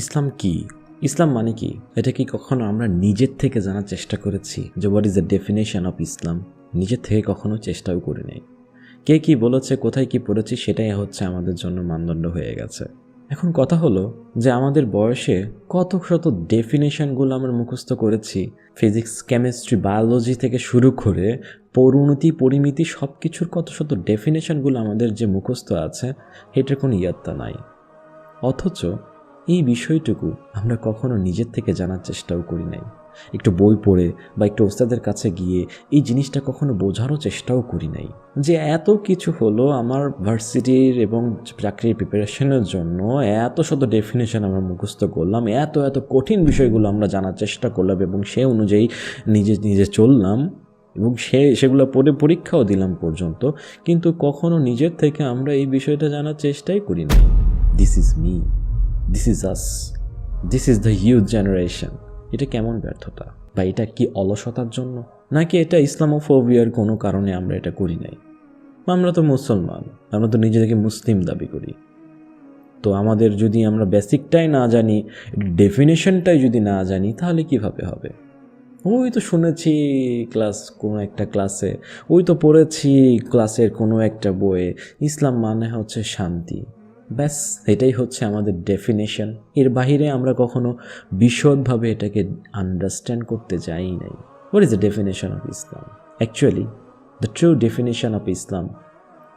ইসলাম কি? ইসলাম মানে কি? এটা কি কখনো আমরা নিজের থেকে জানার চেষ্টা করেছি? যে what is the definition of Islam নিজের থেকে কখনো চেষ্টাও করি নাই কে কি বলেছে, কোথায় কি পড়েছি, সেটাই হচ্ছে আমাদের জন্য মানদণ্ড হয়ে গেছে। এখন কথা হলো যে আমাদের বয়সে কত শত ডেফিনেশনগুলো আমরা মুখস্থ করেছি। ফিজিক্স কেমিস্ট্রি বায়োলজি থেকে শুরু করে পরিণতি, পরিমিতি সব কিছুর কত শত ডেফিনেশনগুলো আমাদের যে মুখস্থ আছে, এটার কোনো ইয়াত্তা নাই। অথচ এই বিষয়টুকু আমরা কখনো নিজের থেকে জানার চেষ্টাও করি নাই। একটু বই পড়ে বা একটু ওস্তাদের কাছে গিয়ে এই জিনিসটা কখনো বোঝারও চেষ্টাও করি নাই। যে এত কিছু হলো আমার ভার্সিটির এবং চাকরির প্রিপারেশনের জন্য, এত শত ডেফিনেশন আমরা মুখস্থ করলাম, এত এত কঠিন বিষয়গুলো আমরা জানার চেষ্টা করলাম এবং সে অনুযায়ী নিজে নিজে চললাম এবং সে, সেগুলো পড়ে পরীক্ষাও দিলাম পর্যন্ত, কিন্তু কখনো নিজের থেকে আমরা এই বিষয়টা জানার চেষ্টাই করি নাই। This is me this is us this is the youth generation এটা কেমন ব্যর্থতা? বা এটা কি অলসতার জন্য? নাকি এটা ইসলামোফোবিয়ার কোনো কারণে আমরা এটা করি নাই? আমরা তো মুসলমান, আমরা তো নিজেদেরকে মুসলিম দাবি করি। তো আমাদের যদি আমরা বেসিকটাই না জানি, ডেফিনেশনটাই যদি না জানি, তাহলে কীভাবে হবে? ওই তো শুনেছি ক্লাস, কোনো একটা ক্লাসে, ওই তো পড়েছি ক্লাসের কোনো একটা বইয়ে, ইসলাম মানে হচ্ছে শান্তি। ব্যাস, এটাই হচ্ছে আমাদের ডেফিনেশন এর বাহিরে আমরা কখনো বিশদভাবে এটাকে আন্ডারস্ট্যান্ড করতে যাই নাই। What is the definition of Islam actually the true definition of Islam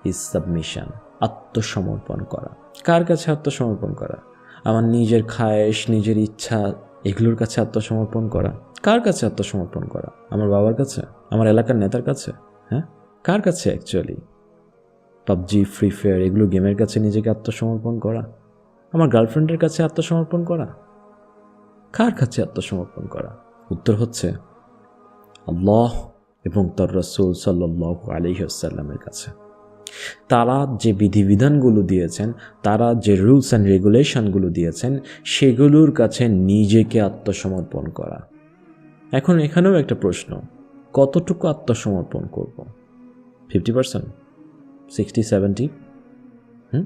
is submission আত্মসমর্পণ করা। কার কাছে আত্মসমর্পণ করা? আমার নিজের খায়েশ, নিজের ইচ্ছা, এগুলোর কাছে আত্মসমর্পণ করা? কার কাছে আত্মসমর্পণ করা? আমার বাবার কাছে? আমার এলাকার নেতার কাছে? হ্যাঁ? কার কাছে অ্যাকচুয়ালি পাবজি ফ্রি ফায়ার এগুলো গেমের কাছে নিজেকে আত্মসমর্পণ করা। আমার গার্লফ্রেন্ডের কাছে আত্মসমর্পণ করা। কার কাছে আত্মসমর্পণ করা? উত্তর হচ্ছে, আল্লাহ এবং তর রসুল সাল্লাহ আলহিসাল্লামের কাছে। তারা যে বিধিবিধানগুলো দিয়েছেন, তারা যে রুলস অ্যান্ড রেগুলেশনগুলো দিয়েছেন, সেগুলোর কাছে নিজেকে আত্মসমর্পণ করা। এখন এখানেও একটা প্রশ্ন, কতটুকু আত্মসমর্পণ করব? Fifty percent sixty seventy hmm?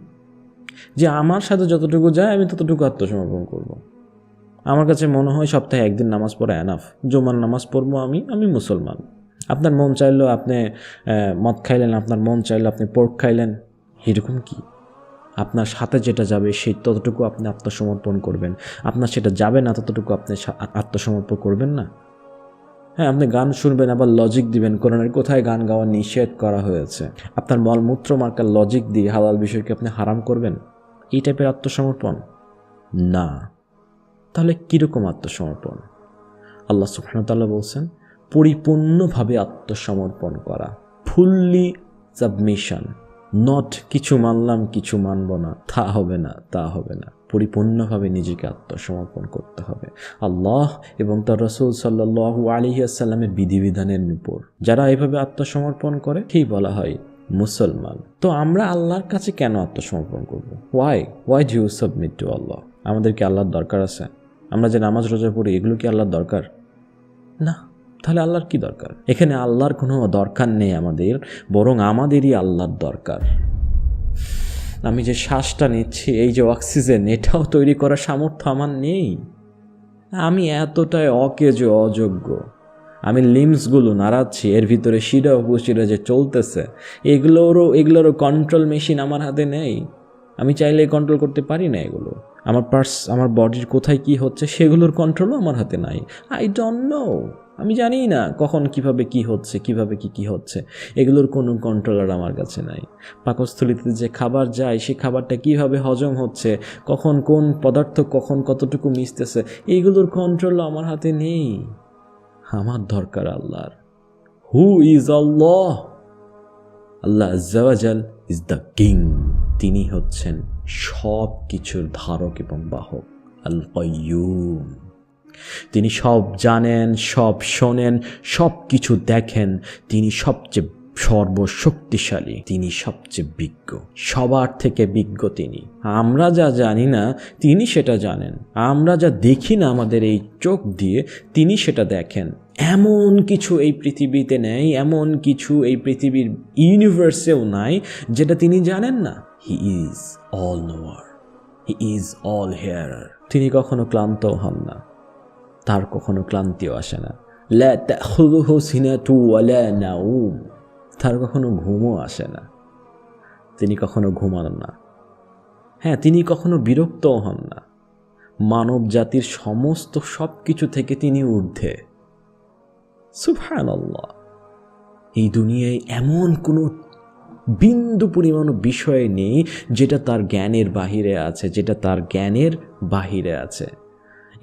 যে আমার সাথে যতটুকু যায়, আমি ততটুকু আত্মসমর্পণ করব। আমার কাছে মনে হয় সপ্তাহে একদিন নামাজ পড়া এনাফ জুমার নামাজ পড়ব আমি আমি মুসলমান। আপনার মন চাইলো আপনি মদ খাইলেন, আপনার মন চাইলো আপনি পোর্ক খাইলেন, এরকম কি? আপনার সাথে যেটা যাবে সেই ততটুকু আপনি আত্মসমর্পণ করবেন। আপনার সেটা যাবে না, ততটুকু আপনি আত্মসমর্পণ করবেন না। হ্যাঁ আপনি গান শুনবেন, আবার লজিক দিবেন। কোরআনের কোথায় গান গাওয়া নিষেধ করা হয়েছে? আপনার মলমূত্র মার্কার লজিক দিয়ে হালাল বিষয়কে আপনি হারাম করবেন? এই টাইপের আত্মসমর্পণ? না। তাহলে কীরকম আত্মসমর্পণ? আল্লাহ সুফানতাল্লাহ বলছেন, পরিপূর্ণভাবে আত্মসমর্পণ করা। ফুললি সাবমিশন নট কিছু মানলাম, কিছু মানব না। তা হবে না, তা হবে না। পরিপূর্ণভাবে নিজেকে আত্মসমর্পণ করতে হবে। আল্লাহ এবং তার রসুল সাল্লাহ আলিহাসাল্লামের বিধিবিধানের উপর যারা এভাবে আত্মসমর্পণ করে সেই বলা হয়? মুসলমান। তো আমরা আল্লাহর কাছে কেন আত্মসমর্পণ করব? Why why do you submit to Allah আমাদের কি আল্লাহর দরকার আছে? আমরা যে নামাজ, রোজা পড়ি, এগুলো কি আল্লাহর দরকার? না। তাহলে আল্লাহর কি দরকার? এখানে আল্লাহর কোনো দরকার নেই আমাদের, বরং আমাদেরই আল্লাহর দরকার। আমি যে শ্বাসটা নিচ্ছি, এই যে অক্সিজেন, এটাও তৈরি করার সামর্থ্য আমার নেই। আমি এতটাই অকেজ অযোগ্য। আমি লিমসগুলো নাড়াচ্ছি, এর ভিতরে শিরা উপশিরা যে চলতেছে, এগুলোরও এগুলোরও কন্ট্রোল মেশিন আমার হাতে নেই। আমি চাইলে কন্ট্রোল করতে পারি না এগুলো। আমার পার্স আমার বডির কোথায় কি হচ্ছে, সেগুলোর কন্ট্রোলও আমার হাতে নাই। আই ডোন্ট নো আমি জানি না কখন কীভাবে কি হচ্ছে, কীভাবে কি কি হচ্ছে। এগুলোর কোনো কন্ট্রোলার আমার কাছে নাই। পাকস্থলিতে যে খাবার যায় সেই খাবারটা কীভাবে হজম হচ্ছে, কখন কোন পদার্থ কখন কতটুকু মিশতেছে এইগুলোর কন্ট্রোল আমার হাতে নেই। আমার দরকার আল্লাহর। হু ইজ আল্লাহ আল্লাহ আজ্জাওয়াজাল ইজ দ্য কিং তিনি হচ্ছেন সব কিছুর ধারক এবং বাহক। আল কয়ুম তিনি সব জানেন, সব শোনেন, সব কিছু দেখেন। তিনি সবচেয়ে সর্বশক্তিশালী, তিনি সবচেয়ে বিজ্ঞ, সবার থেকে বিজ্ঞ তিনি। আমরা যা জানি না, তিনি সেটা জানেন। আমরা যা দেখি না আমাদের এই চোখ দিয়ে, তিনি সেটা দেখেন। এমন কিছু এই পৃথিবীতে নেই, এমন কিছু এই পৃথিবীর ইউনিভার্সেও নাই, যেটা তিনি জানেন না। He is all knower he is all hearer তিনি কখনো ক্লান্তও হন না। তার কখনো ক্লান্তিও আসে না। তার কখনো ঘুমও আসে না। তিনি কখনো ঘুমান না। হ্যাঁ তিনি কখনো বিরক্তও হন না। মানব জাতির সমস্ত সব কিছু থেকে তিনি ঊর্ধ্বে। সুবহানাল্লাহ। এই দুনিয়ায় এমন কোনো বিন্দু পরিমাণ বিষয় নেই যেটা তার জ্ঞানের বাহিরে আছে, যেটা তার জ্ঞানের বাহিরে আছে।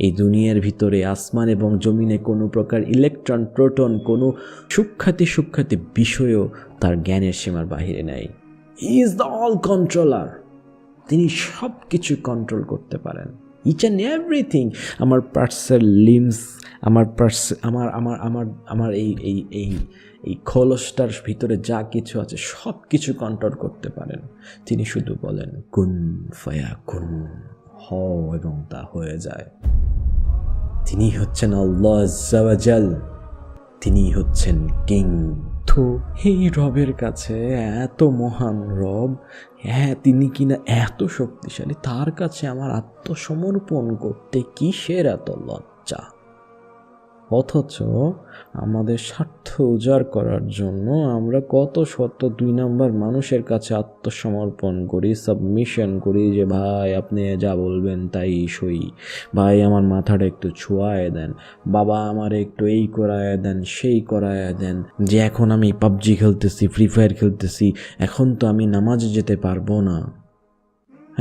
এই দুনিয়ার ভিতরে আসমান এবং জমিনে কোনো প্রকার ইলেকট্রন, প্রোটন, কোনো সুখ্যাতি সুখ্যাতি বিষয়ও তার জ্ঞানের সীমার বাহিরে নেই। He is the all controller তিনি সব কিছু কন্ট্রোল করতে পারেন। ইচ অ্যান্ড এভরিথিং আমার পার্সেল লিমস আমার পার্স আমার আমার আমার আমার এই এই এই এই খোলসটার ভিতরে যা কিছু আছে সব কিছু কন্ট্রোল করতে পারেন। তিনি শুধু বলেন, কুন ফয়া কুন। হ এবং তা হয়ে যায়। তিনি হচ্ছেন আল্লাহ আজ্জাওয়াজাল তিনি হচ্ছেন কিং। তো এই রবের কাছে এত মহান রব হ্যাঁ তিনি কিনা এত শক্তিশালী, তার কাছে আমার আত্মসমর্পণ করতে কিসের এত লজ্জা? অথচ আমাদের স্বার্থ উজাড় করার জন্য আমরা কত শত দুই নম্বর মানুষের কাছে আত্মসমর্পণ করি সাবমিশন করি যে, ভাই, আপনি যা বলবেন তাই সই। ভাই, আমার মাথাটা একটু ছোঁয়ায় দেন। বাবা, আমার একটু এই করায় দেন, সেই করায় দেন। যে, এখন আমি পাবজি খেলতেছি ফ্রি ফায়ার খেলতেছি, এখন তো আমি নামাজে যেতে পারব না।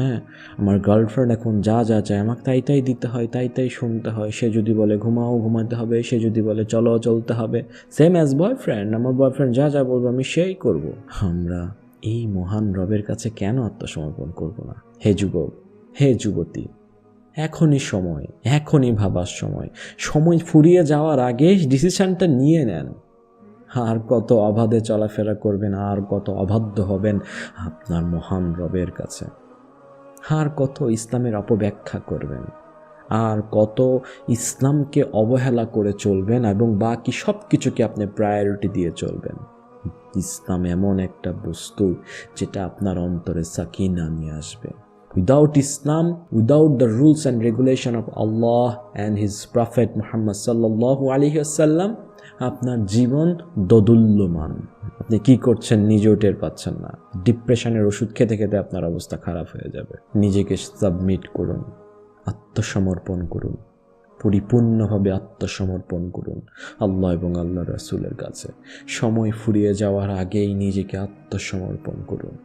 হ্যাঁ আমার গার্লফ্রেন্ড এখন যা যা চায় আমাকে তাই তাই দিতে হয়, তাই তাই শুনতে হয়। সে যদি বলে ঘুমাও, ঘুমাতে হবে, সে যদি বলে চলো, চলতে হবে সেম অ্যাজ বয়ফ্রেন্ড আমার বয়ফ্রেন্ড যা যা বলব আমি সেই করব। আমরা এই মহান রবের কাছে কেন আত্মসমর্পণ করব না? হে যুবক, হে যুবতী, এখনই সময়, এখনই ভাবার সময়। সময় ফুরিয়ে যাওয়ার আগে ডিসিশনটা নিয়ে নেন। আর কত অবাধে চলাফেরা করবেন, আর কত অবাধ্য হবেন আপনার মহান রবের কাছে। আর কত ইসলামের অপব্যাখ্যা করবেন? আর কত ইসলামকে অবহেলা করে চলবেন এবং বাকি সব কিছুকে আপনি প্রায়োরিটি দিয়ে চলবেন? ইসলাম এমন একটা বস্তু যেটা আপনার অন্তরে সাকিনা নিয়ে আসবে। Without Islam without the rules and regulation of Allah and his prophet Mohammad সাল্লাহ আলী আসাল্লাম আপনার জীবন দোদুল্যমান। আপনি কি করছেন নিজেও টের পাচ্ছেন না। ডিপ্রেশনের ওষুধ খেতে খেতে আপনার অবস্থা খারাপ হয়ে যাবে। নিজেকে সাবমিট করুন, আত্মসমর্পণ করুন, পরিপূর্ণভাবে আত্মসমর্পণ করুন আল্লাহ এবং আল্লাহ রাসুলের কাছে। সময় ফুরিয়ে যাওয়ার আগেই নিজেকে আত্মসমর্পণ করুন।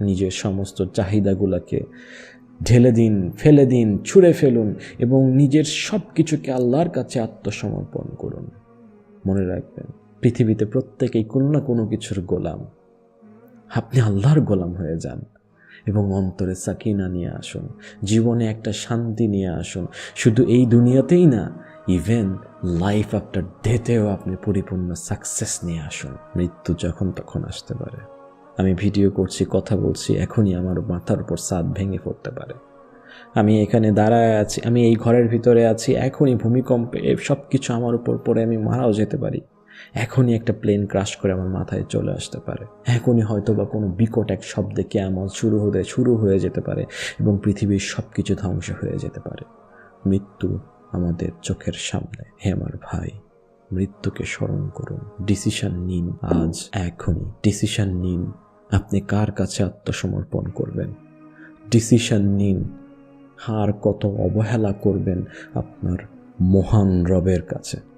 নিজের সমস্ত চাহিদাগুলোকে ঢেলে দিন, ফেলে দিন, ছুঁড়ে ফেলুন এবং নিজের সব কিছুকে আল্লাহর কাছে আত্মসমর্পণ করুন। মনে রাখবেন পৃথিবীতে প্রত্যেকেই কোনো না কোনো কিছুর গোলাম। আপনি আল্লাহর গোলাম হয়ে যান এবং অন্তরে সাকিনা নিয়ে আসুন, জীবনে একটা শান্তি নিয়ে আসুন। শুধু এই দুনিয়াতেই না ইভেন লাইফ আফটার ডেতেও আপনি পরিপূর্ণ সাকসেস নিয়ে আসুন। মৃত্যু যখন তখন আসতে পারে। আমি ভিডিও করছি, কথা বলছি, এখনই আমার মাথার উপর সাদ ভেঙে পড়তে পারে। আমি এখানে দাঁড়ায় আছি, আমি এই ঘরের ভিতরে আছি, এখনই ভূমিকম্পে সব কিছু আমার উপর পড়ে আমি মারাও যেতে পারি। এখনই একটা প্লেন ক্রাশ করে আমার মাথায় চলে আসতে পারে। এখনই হয়তো বা কোনো বিকট এক শব্দে কেমন শুরু হতে, শুরু হয়ে যেতে পারে এবং পৃথিবীর সব কিছু ধ্বংস হয়ে যেতে পারে। মৃত্যু আমাদের চোখের সামনে। হে আমার ভাই, মৃত্যুকে স্মরণ করুন। ডিসিশন নিন আজ, এখনই। ডিসিশন নিন আপনি কার কাছে আত্মসমর্পণ করবেন। ডিসিশন নিন আর কত অবহেলা করবেন আপনার মহান রবের কাছে।